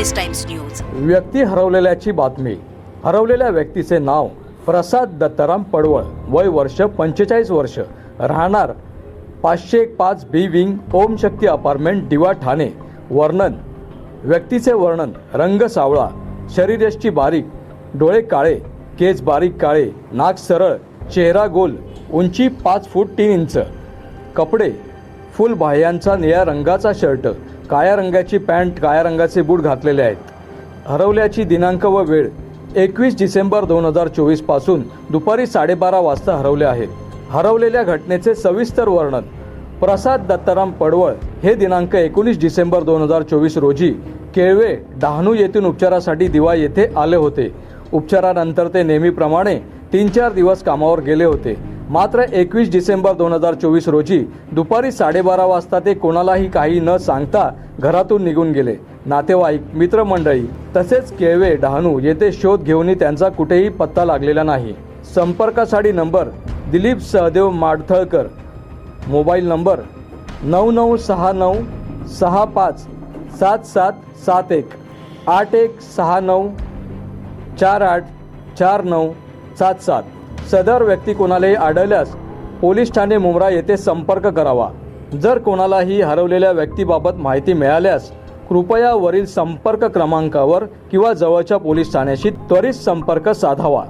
Police times news. व्यक्ती हरवलेल्याची बातमी. हरवलेल्या व्यक्तीचे नाव प्रसाद दत्ताराम पडवळ. वय वर्ष पंचेचाळीस वर्ष. राहणार पाचशे एक पाच बी विंग ओम शक्ती अपार्टमेंट दिवा ठाणे. वर्णन. व्यक्तीचे वर्णन. रंग सावळा. शरीरयष्टी बारीक. डोळे काळे. केस बारीक काळे. नाक सरळ. चेहरा गोल. उंची पाच फूट तीन इंच. कपडे. फुल बाह्यांचा निळ्या रंगाचा शर्ट. काळ्या रंगाची पॅन्ट काळ्या रंगाचे बूट घातलेले आहेत. हरवल्याची दिनांक व वेळ एकवीस डिसेंबर दोन हजार चोवीसपासून दुपारी साडेबारा वाजता हरवले आहे. हरवलेल्या घटनेचे सविस्तर वर्णन प्रसाद दत्ताराम पडवळ हे दिनांक एकोणीस डिसेंबर दोन हजार चोवीस रोजी केळवे डहाणू येथून उपचारासाठी दिवा येथे आले होते. उपचारानंतर ते नेहमीप्रमाणे तीन चार दिवस कामावर गेले होते. मात्र एकवीस डिसेंबर दोन हजार चोवीस रोजी दुपारी साडेबारा वाजता ते कोणालाही काही न सांगता घरातून निघून गेले. नातेवाईक मित्रमंडळी तसेच केळवे डहाणू येथे शोध घेऊनही त्यांचा कुठेही पत्ता लागलेला नाही. संपर्कासाठी number Dilip Sahdev Madthalkar. Mobile number नऊ नऊ सहा नऊ सहा पाच सात सात सात एक आठ एक सहा नऊ चार आठ चार नऊ सात सात. सदर व्यक्ती कोणालाही आढळल्यास पोलीस ठाणे मुंब्रा येथे संपर्क करावा. जर कोणालाही हरवलेल्या व्यक्तीबाबत माहिती मिळाल्यास कृपया वरील संपर्क क्रमांकावर किंवा जवळच्या पोलीस ठाण्याशी त्वरित संपर्क साधावा.